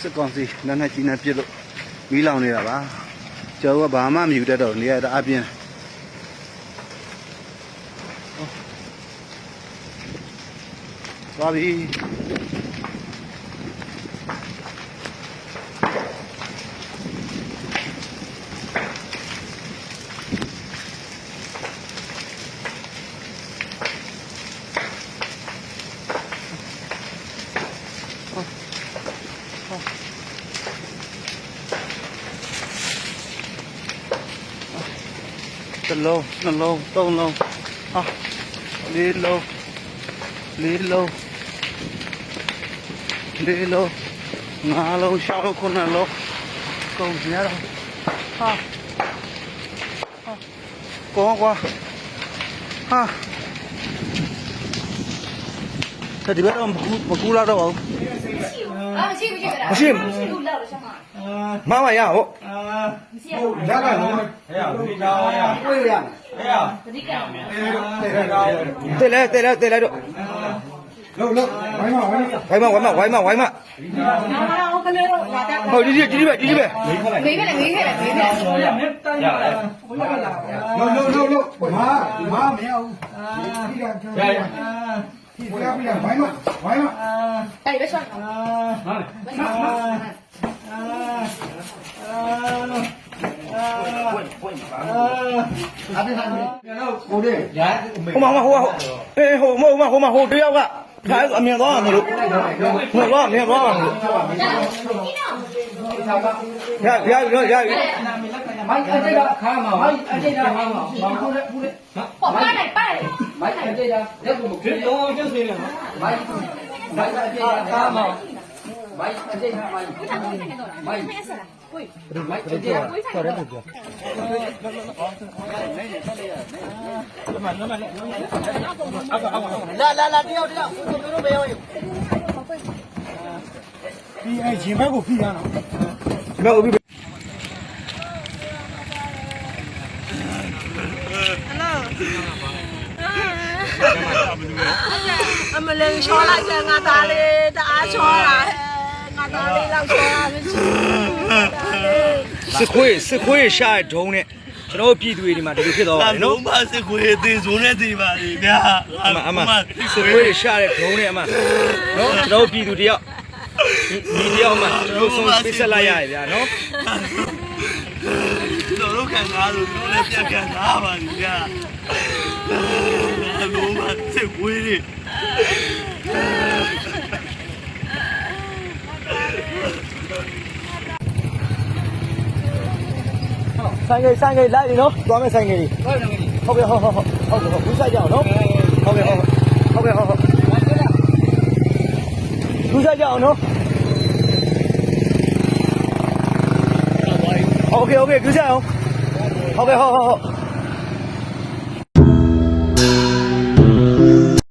စစ်ကောင်စီလက်နက်ကြီးနဲ့ပစ်လို့မီးလောင်နေတာပါကျွန်တော်ကဘာမှမယူတတ်တော့နေရတာအပြင်းသွားပြီ တစ်လုံးနှလုံးသုံးလုံးဟာလေးလုံးလေးလုံးလေးလုံးငါးလုံးရှောင်းလုံးခုနှစ်လုံးကုန်ရတော့ဟာဟာကောကွာဟာတဒီဘက်တော့မကူမကူလာတော့ဘူး 啊，不去不去的，不去不去录了，小马，妈妈呀，我不去，ရကလုံး哎呀ဒီကြောင်ရ 会了呀，哎呀不得干。对了对了对了，就လုံးလုံးဝိုင်းမဝိုင်းမ 歪嘛歪嘛歪嘛歪嘛，我跟那个拉的，好，这这这边这边，没回来，没回来，没回来。 လုံးလုံးလုံးလုံးမာမာမရဘူးဒီကရရဒီကပြရဝိုင်းမဝိုင်းမ Đây, bếp xoay. Bếp xoay. Không mà không mà Ê hồ mà mà không mà hồ tiêu cả. Cái ở miệng đó mà lúc. Miệng đó, miệng đó. Dạ, dạ, dạ, rồi, rồi, rồi, rồi. Mấy ở đây đó, khá mà. Mấy ở đây đó, khá mà. Mà không đấy, không đấy. Bỏ ba này, ba này. Mấy ở đây đó, đấy cũng một chút. Đúng không? Chứ gì nữa. Mấy လာလာလာတယောက်တယောက်ကိုတို့တို့မရောရဒီအရင်ဘက်ကိုဖိရအောင်ဒီဘက်ကိုဖိ Hello. အမလေးချောလိုက်တယ်ငါသားလေးတအားချောလာငါသားလေးတော့ချောလာမရှိဒါလေးစစ်ခွေးစစ်ခွေးရှာတဲ့ဒုံးနဲ့ကျွန်တော်တို့ပြည်သူတွေဒီမှာဒီလိုဖြစ်သွားပါတယ်နော် လုံးမစစ်ခွေးသေးစုံနဲ့သေးပါလေဗျာအမအမစစ်ခွေးရှာတဲ့ဒုံးနဲ့အမနော်ကျွန်တော်တို့ပြည်သူတယောက်ဒီတယောက်မှကျွန်တော်တို့ဆုံးပေးဆက်လိုက်ရတယ်ဗျာနော်တို့တို့ခံကားလို့တို့လည်းပြတ်ခံကားပါလေဗျာလုံးမစစ်ခွေးတွေ sai người sai người lại đi nó. Có cái sai người, đi. Không được không không không cứ sai dạo nó. Không được không không được không cứ sai dạo nó. Ok ok cứ sai không? Ok không không không.